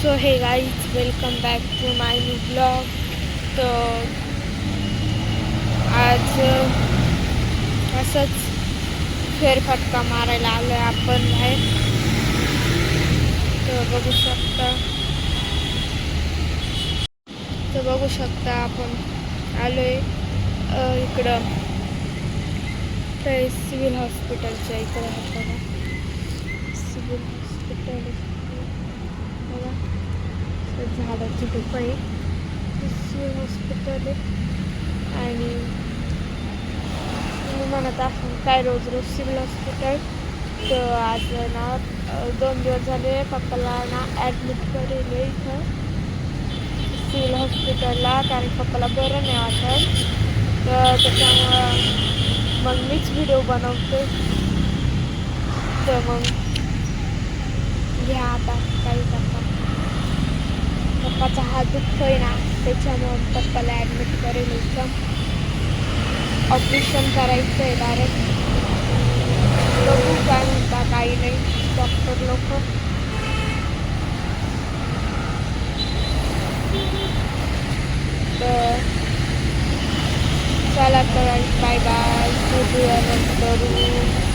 So hey guys welcome back to my new blog तर आज असंच फेरफटका मारायला आलो आहे आपण बाहेर. तर बघू शकता. तर बघू शकता आपण आलो आहे इकडं. ते सिव्हिल हॉस्पिटलच्या इकडं बघा सिव्हिल हॉस्पिटल. बघा. झाडाची धूप आहे. ते हॉस्पिटल आहे. आणि मी म्हणत असाल काय रोज रोज सिव्हिल हॉस्पिटल तर आज ना दोन दिवस झाले पप्पाला ना ॲडमिट करेल इथं. सिव्हिल हॉस्पिटलला कारण पप्पाला बरं नाही वाटत. तर त्याच्यामुळं मग मीच व्हिडिओ बनवते. तर मग घ्या आता काही करता. पप्पाचा हात दुखतोय ना त्याच्यामुळं पप्पाला ॲडमिट करेल एकदम. ऑपरेशन करायचं आहे डायरेक्ट बघू काय म्हणता काही नाही. डॉक्टर लोक. तर चला तर बाय बाय भेटूया नंतर.